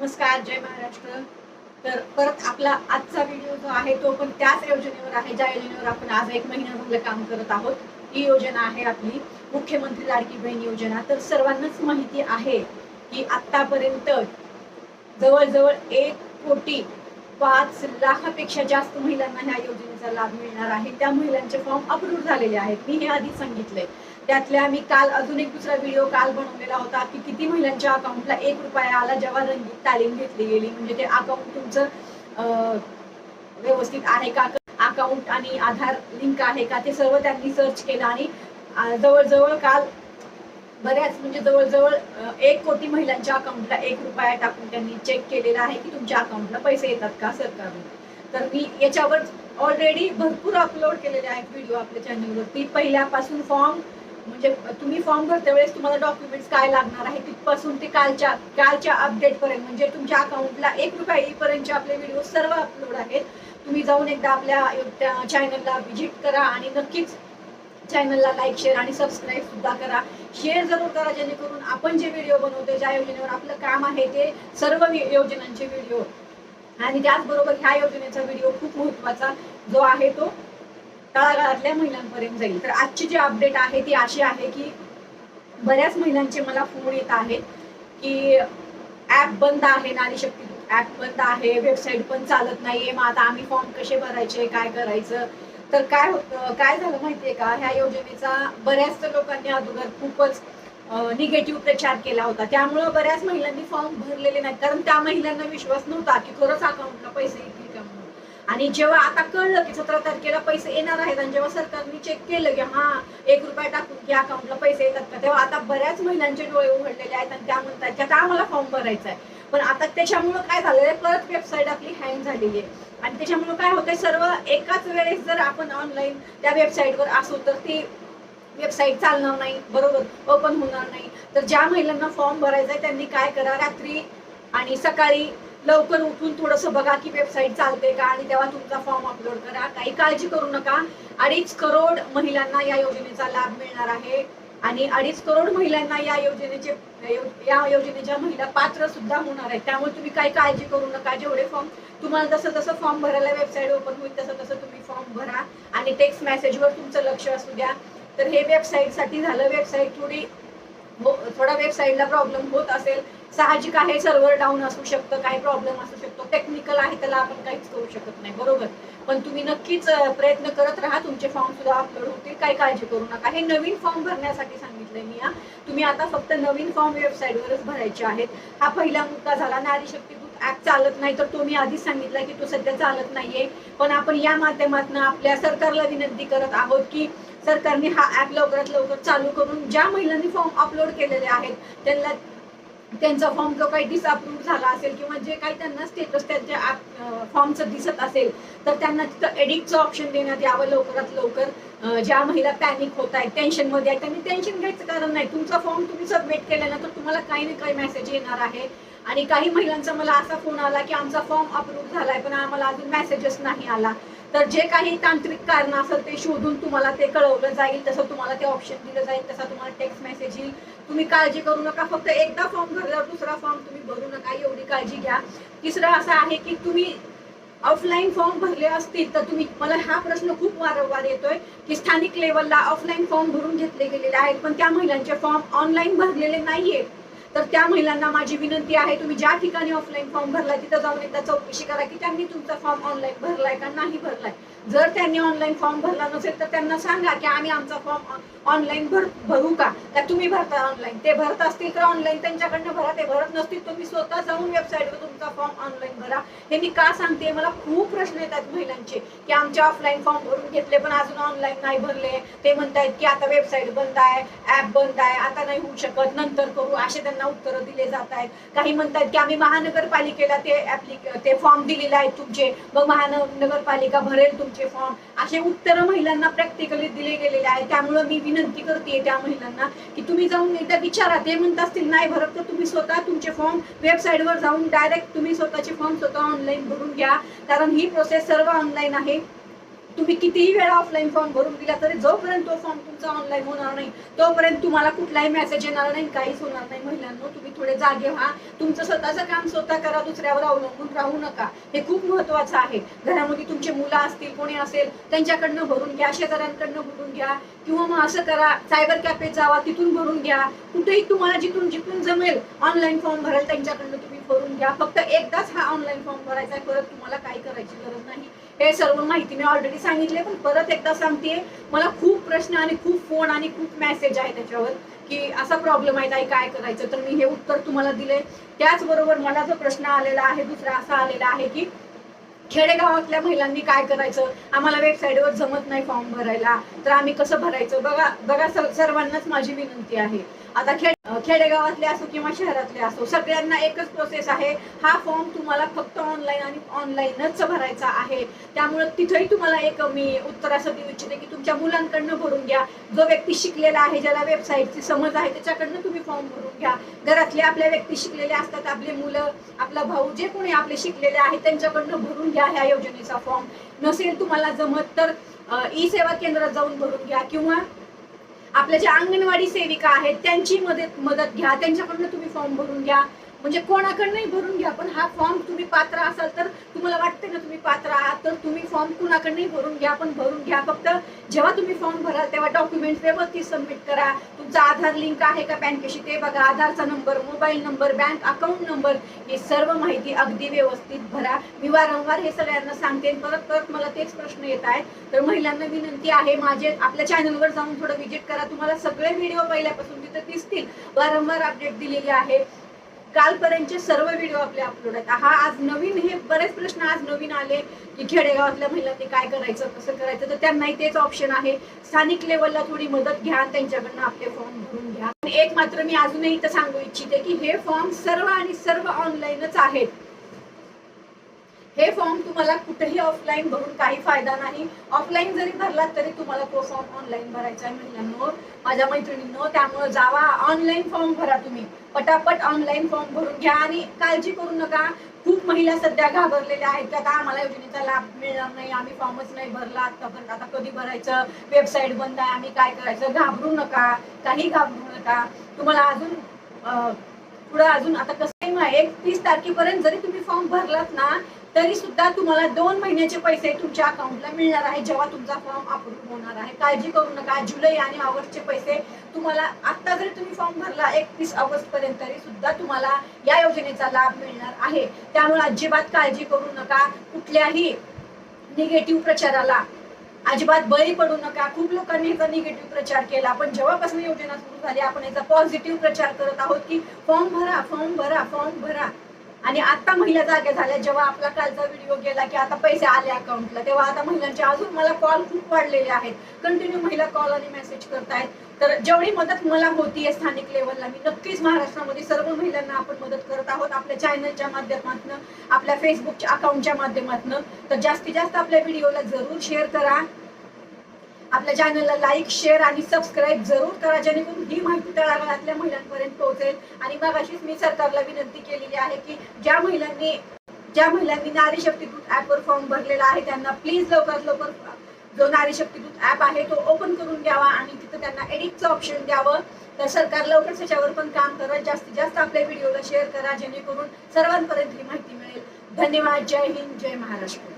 नमस्कार जय महाराष्ट्र. तर परत आपला आजचा व्हिडिओ जो आहे तो पण त्याच योजनेवर आहे. ज्या योजनेवर आपण आज एक महिन्यामधलं काम करत आहोत ही योजना आहे आपली मुख्यमंत्री लाडकी बहीण योजना. तर सर्वांनाच माहिती आहे की आतापर्यंत जवळजवळ एक कोटी पाच लाखापेक्षा जास्त महिलांना ह्या योजनेचा लाभ मिळणार आहे. त्या महिलांचे फॉर्म अप्रूव्ह झालेले आहेत. मी हे आधी सांगितलंय. त्यातल्या मी काल अजून एक दुसरा व्हिडिओ काल बनवलेला होता की किती महिलांच्या अकाउंटला एक रुपया आला जेव्हा रंगीत तालीम घेतली गेली. म्हणजे ते अकाउंट तुमचं व्यवस्थित आहे का? अकाउंट आणि आधार लिंक आहे का? ते सर्व त्यांनी सर्च केलं आणि जवळजवळ काल बऱ्याच म्हणजे जवळजवळ एक कोटी महिलांच्या अकाउंटला एक रुपया टाकून त्यांनी चेक केलेला आहे की तुमच्या अकाउंटला पैसे येतात का सरकारने? तर मी याच्यावर ऑलरेडी भरपूर अपलोड केलेले आहेत व्हिडिओ आपल्या चॅनलवरती पहिल्यापासून फॉर्म म्हणजे तुम्ही फॉर्म भरते वेळेस तुम्हाला डॉक्युमेंट्स काय लागणार आहे? तिथपासून ते कालच्या कालच्या अपडेट पर्यंत. म्हणजे तुमच्या अकाउंटला एक रुपया येईपर्यंतचे आपले व्हिडिओ सर्व अपलोड आहेत. तुम्ही जाऊन एकदा आपल्या चॅनलला व्हिजिट करा आणि नक्कीच चॅनलला लाईक शेअर आणि सबस्क्राईब सुद्धा करा. शेअर जरूर करा जेणेकरून आपण जे व्हिडिओ बनवतो ज्या योजनेवर आपलं काम आहे ते सर्व योजनांचे व्हिडिओ आणि त्याचबरोबर ह्या योजनेचा व्हिडिओ खूप महत्त्वाचा जो आहे तो तळागाळातल्या महिलांपर्यंत जाईल. तर आजची जी अपडेट आहे ती अशी आहे की बऱ्याच महिलांचे मला फोन येत आहेत की ऍप बंद आहे नारी शक्ती ऍप बंद आहे वेबसाईट पण चालत नाहीये. मग आता आम्ही फॉर्म कसे भरायचे काय करायचं? तर काय होतं काय झालं माहितीये का? ह्या योजनेचा बऱ्याच लोकांनी अगोदर खूपच निगेटिव्ह प्रचार केला होता. त्यामुळं बऱ्याच महिलांनी फॉर्म भरलेले नाहीत. कारण त्या महिलांना विश्वास नव्हता की खरंच अकाउंटला पैसे येतील. आणि जेव्हा आता कळलं की सतरा तारखेला पैसे येणार आहेत आणि जेव्हा सरकारने चेक केलं की हा एक रुपया टाकून की अकाउंटला पैसे येतात का तेव्हा आता बऱ्याच महिलांचे डोळे उघडलेले आहेत आणि त्या म्हणतात की आता आम्हाला फॉर्म भरायचा आहे. पण आता त्याच्यामुळं काय झालेलं आहे परत वेबसाईट आपली हँग झालेली आहे. आणि त्याच्यामुळं काय होतंय? सर्व एकाच वेळेस जर आपण ऑनलाईन त्या वेबसाईटवर असू तर ती वेबसाईट चालणार नाही. बरोबर? ओपन होणार नाही. तर ज्या महिलांना फॉर्म भरायचा आहे त्यांनी काय करा? रात्री आणि सकाळी लवकर उठून थोडंसं बघा की वेबसाईट चालते का आणि तेव्हा तुमचा फॉर्म अपलोड करा. काही काळजी करू नका. अडीच करोड महिलांना या योजनेचा लाभ मिळणार आहे. आणि अडीच करोड महिलांना या योजनेचे या योजनेच्या महिला पात्र सुद्धा होणार आहेत. त्यामुळे तुम्ही काही काळजी करू नका. जेवढे फॉर्म तुम्हाला जसं जसं फॉर्म भरायला वेबसाईट ओपन होईल तसं तसं तुम्ही फॉर्म भरा. आणि टेक्स्ट मेसेजवर तुमचं लक्ष असू द्या. तर हे वेबसाईटसाठी झालं वेबसाईट थोडी हो, थोडा वेबसाईटला प्रॉब्लेम होत असेल. साहजिक आहे सर्व्हर डाऊन असू शकतं काही प्रॉब्लेम असू शकतो. टेक्निकल आहे त्याला आपण काहीच करू शकत नाही. बरोबर? पण तुम्ही नक्कीच प्रयत्न करत राहा. तुमचे फॉर्म सुद्धा अपलोड होतील. काही काळजी करू नका. हे नवीन फॉर्म भरण्यासाठी सांगितलंय मी या तुम्ही आता फक्त नवीन फॉर्म वेबसाईटवरच भरायचे आहेत. हा पहिला मुद्दा झाला. नारी शक्ती ऍप चालत नाही. तर तो मी आधीच सांगितला की तो सध्या चालत नाहीये. पण आपण या माध्यमातून आपल्या सरकारला विनंती करत आहोत की सरकारने हा ऍप लवकरात लवकर चालू करून ज्या महिलांनी फॉर्म अपलोड केलेले आहेत त्यांना त्यांचा फॉर्म जो काही डिसअप्रूव्ह झाला असेल किंवा जे काही त्यांना स्टेटस त्यांच्या फॉर्मचं दिसत असेल तर त्यांना तिथं एडिटचं ऑप्शन देण्यात यावं लवकरात लवकर. ज्या महिला पॅनिक होत आहेत टेन्शनमध्ये आहेत त्यांनी टेन्शन घ्यायचं कारण नाही. तुमचा फॉर्म तुम्ही सबमिट केल्यानंतर तुम्हाला काही ना काही मेसेज येणार आहे. आणि काही महिलांचा मला असा फोन आला की आमचा फॉर्म अप्रूव्ह झालाय पण आम्हाला अजून मेसेजच नाही आला. तर जे काही तांत्रिक कारण असेल ते शोधून तुम्हाला ते कळवलं जाईल तसं तुम्हाला ते ऑप्शन दिलं जाईल तसा तुम्हाला टेक्स्ट मेसेज येईल. तुम्ही काळजी करू नका फक्त एकदा फॉर्म भरल्यावर दुसरा फॉर्म तुम्ही भरू नका एवढी काळजी घ्या. तिसरं असं आहे की तुम्ही ऑफलाईन फॉर्म भरले असतील तर तुम्ही मला हा प्रश्न खूप वारंवार येतोय की स्थानिक लेवलला ऑफलाईन फॉर्म भरून घेतले गेलेले आहेत पण त्या महिलांचे फॉर्म ऑनलाईन भरलेले नाहीये तर त्या महिलांना माझी विनंती आहे तुम्ही ज्या ठिकाणी ऑफलाईन फॉर्म भरलाय तिथं जाऊन एकदा चौकशी करा की त्यांनी तुमचा फॉर्म ऑनलाईन भरलाय का नाही भरलाय. जर त्यांनी ऑनलाईन फॉर्म भरला नसेल तर त्यांना सांगा की आम्ही आमचा फॉर्म ऑनलाईन भर भरू का? का तुम्ही भरता ऑनलाईन ते भरत असतील तर ऑनलाईन त्यांच्याकडनं भरा. ते भरत नसतील तुम्ही स्वतः जाऊन वेबसाईटवर तुमचा फॉर्म ऑनलाईन भरा. हे मी का सांगते? मला खूप प्रश्न येतात महिलांचे की आमचे ऑफलाईन फॉर्म भरून घेतले पण अजून ऑनलाईन नाही भरले. ते म्हणतायत की आता वेबसाईट बंद आहे ऍप बंद आहे आता नाही होऊ शकत. नंतर करू. असे त्यांना उत्तरं दिले जात आहेत काही म्हणतात की आम्ही महानगरपालिकेला ते ॲप्लिक ते फॉर्म दिलेले आहेत तुमचे. मग महानगरपालिका भरेल तुमचे फॉर्म असे उत्तर महिलांना प्रॅक्टिकली दिले गेलेले आहेत. त्यामुळे मी विनंती करते त्या महिलांना की तुम्ही जाऊन एकदा विचारा. ते म्हणत असतील नाही भरत तर तुम्ही स्वतः तुमचे फॉर्म वेबसाईटवर जाऊन डायरेक्ट तुम्ही स्वतःचे फॉर्म स्वतः ऑनलाईन भरून घ्या. कारण ही प्रोसेस सर्व ऑनलाईन आहे. तुम्ही कितीही वेळा ऑफलाईन फॉर्म भरून दिला तरी जोपर्यंत तो फॉर्म तुमचा ऑनलाईन होणार नाही तोपर्यंत तुम्हाला कुठलाही मेसेज येणार नाही काहीच होणार नाही. महिलांना तुम्ही थोडे जागे व्हा. तुमचं स्वतःचं काम स्वतः करा दुसऱ्यावर अवलंबून राहू नका. हे खूप महत्वाचं आहे. घरामध्ये तुमचे मुलं असतील कोणी असेल त्यांच्याकडनं भरून घ्या शेजाऱ्यांकडनं भरून घ्या. किंवा मग असं करा सायबर कॅफेत जावा तिथून भरून घ्या. कुठेही तुम्हाला जिथून जिथून जमेल ऑनलाईन फॉर्म भरायला त्यांच्याकडनं तुम्ही भरून घ्या. फक्त एकदाच हा ऑनलाईन फॉर्म भरायचा आहे परत तुम्हाला काही करायची गरज नाही हे सर्व माहिती मी ऑलरेडी सांगितले पण परत एकदा सांगते मला खूप प्रश्न आणि खूप फोन आणि खूप मेसेज आहे त्याच्यावर की असा प्रॉब्लेम आहे ताई काय करायचं? तर मी हे उत्तर तुम्हाला दिले त्याचबरोबर मला जो प्रश्न आलेला आहे दुसरा असा आलेला आहे की खेडेगावातल्या महिलांनी काय करायचं? आम्हाला वेबसाईटवर जमत नाही फॉर्म भरायला. तर आम्ही कसं भरायचं? बघा बघा सर्वांनाच माझी विनंती आहे. आता खेड खेडेगावातले असो किंवा शहरातले असो सगळ्यांना एकच प्रोसेस आहे. हा फॉर्म तुम्हाला फक्त ऑनलाईन आणि ऑनलाईनच भरायचा आहे. त्यामुळं तिथेही तुम्हाला एक मी उत्तर असं देऊ इच्छिते की तुमच्या मुलांकडनं भरून घ्या. जो व्यक्ती शिकलेला आहे ज्याला वेबसाईटची समज आहे त्याच्याकडनं तुम्ही फॉर्म भरून घ्या. घरातले आपल्या व्यक्ती शिकलेले असतात आपले मुलं आपला भाऊ जे कोणी आपले शिकलेले आहेत त्यांच्याकडनं भरून घ्या. ह्या योजनेचा फॉर्म नसेल तुम्हाला जमत तर ई सेवा केंद्रात जाऊन भरून घ्या किंवा आपल्या ज्या अंगणवाडी सेविका आहेत त्यांची मदत मदत घ्या. त्यांच्याकडनं तुम्ही फॉर्म भरून घ्या. म्हणजे कोणाकडनंही भरून घ्या पण हा फॉर्म तुम्ही पात्र असाल तर तुम्हाला वाटते ना तुम्ही पात्र आहात तर तुम्ही फॉर्म कुणाकडनंही भरून घ्या पण भरून घ्या. फक्त जेव्हा तुम्ही फॉर्म भराल तेव्हा डॉक्युमेंट व्यवस्थित सबमिट करा. तुमचा आधार लिंक आहे का बँकेशी ते बघा. आधारचा number mobile number bank account number हे सर्व माहिती अगदी व्यवस्थित भरा. मी वारंवार हे सगळ्यांना सांगते. परत परत मला तेच प्रश्न येत आहेत. तर महिलांना विनंती आहे माझे आपल्या चॅनलवर जाऊन थोडं व्हिजिट करा. तुम्हाला सगळे व्हिडिओ पहिल्यापासून तिथे दिसतील. वारंवार अपडेट दिलेली आहे. कालपर्यंतचे सर्व व्हिडिओ आपले अपलोड आहेत. हा आज नवीन हे बरेच प्रश्न आज नवीन आले की खेडेगावातल्या महिलांनी काय करायचं कसं करायचं? तर त्यांनाही तेच ऑप्शन आहे. स्थानिक लेवलला थोडी मदत घ्या आणि त्यांच्याकडनं आपले फॉर्म भरून घ्या. एक मात्र मी अजूनही इथं सांगू इच्छिते की हे फॉर्म सर्व आणि सर्व ऑनलाईनच आहेत. हे फॉर्म तुम्हाला कुठेही ऑफलाईन भरून काही फायदा नाही. ऑफलाईन जरी भरलात तरी तुम्हाला तो फॉर्म ऑनलाईन भरायचा आहे महिलांनो. माझ्या मैत्रिणींनो त्यामुळे जावा. ऑनलाईन फॉर्म भरा तुम्ही. पटापट ऑनलाईन फॉर्म भरून घ्या आणि काळजी करू नका. खूप महिला सध्या घाबरलेल्या आहेत त्या आता आम्हाला योजनेचा लाभ मिळणार नाही. आम्ही फॉर्मच नाही भरला. आतापर्यंत आता कधी भरायचं? वेबसाईट बंद आहे. आम्ही काय करायचं? घाबरू नका. काही घाबरू नका. तुम्हाला अजून पुढं अजून आता कसं आहे एकतीस तारखेपर्यंत जरी तुम्ही फॉर्म भरलात ना तरी सुद्धा तुम्हाला दोन महिन्याचे पैसे तुमच्या अकाउंटला मिळणार आहे जेव्हा तुमचा फॉर्म अप्रूव्ह होणार आहे. काळजी करू नका. जुलै आणि ऑगस्टचे पैसे तुम्हाला आता जरी तुम्ही फॉर्म भरला एकतीस ऑगस्ट पर्यंत तरी सुद्धा तुम्हाला या योजनेचा लाभ मिळणार आहे. त्यामुळे अजिबात काळजी करू नका. कुठल्याही निगेटिव्ह प्रचाराला अजिबात बळी पडू नका. खूप लोकांनी याचा निगेटिव्ह प्रचार केला. पण जेव्हापासून योजना सुरू झाली आपण याचा पॉझिटिव्ह प्रचार करत आहोत की फॉर्म भरा फॉर्म भरा फॉर्म भरा. आणि आता महिला जाग्या झाल्या जेव्हा आपला कालचा व्हिडिओ गेला की आता पैसे आले अकाउंटला तेव्हा आता महिलांचे अजून मला कॉल खूप वाढलेले आहेत. कंटिन्यू महिला कॉल आणि मेसेज करतायत. तर जेवढी मदत मला होतीये स्थानिक लेवलला मी नक्कीच महाराष्ट्रामध्ये सर्व महिलांना आपण मदत करत आहोत. आपल्या चॅनलच्या माध्यमातून आपल्या फेसबुकच्या अकाउंटच्या माध्यमातून. तर जास्तीत जास्त आपल्या व्हिडिओला जरूर शेअर करा. आपल्या चॅनलला लाईक शेअर आणि सबस्क्राईब जरूर करा जेणेकरून ही माहिती तळागाळातल्या महिलांपर्यंत पोहोचेल. आणि मग अशीच मी सरकारला विनंती केलेली आहे की ज्या महिलांनी ज्या महिलांनी नारी शक्तीदूत ॲपवर ऍपवर फॉर्म भरलेला आहे त्यांना प्लीज लवकरात लवकर जो नारी शक्ती ॲप ऍप आहे तो ओपन करून द्यावा आणि तिथं त्यांना एडिटचं ऑप्शन द्यावं. तर सरकार लवकर त्याच्यावर पण काम करत जास्तीत जास्त आपल्या व्हिडिओला शेअर करा जेणेकरून सर्वांपर्यंत ही माहिती मिळेल. धन्यवाद. जय हिंद. जय महाराष्ट्र.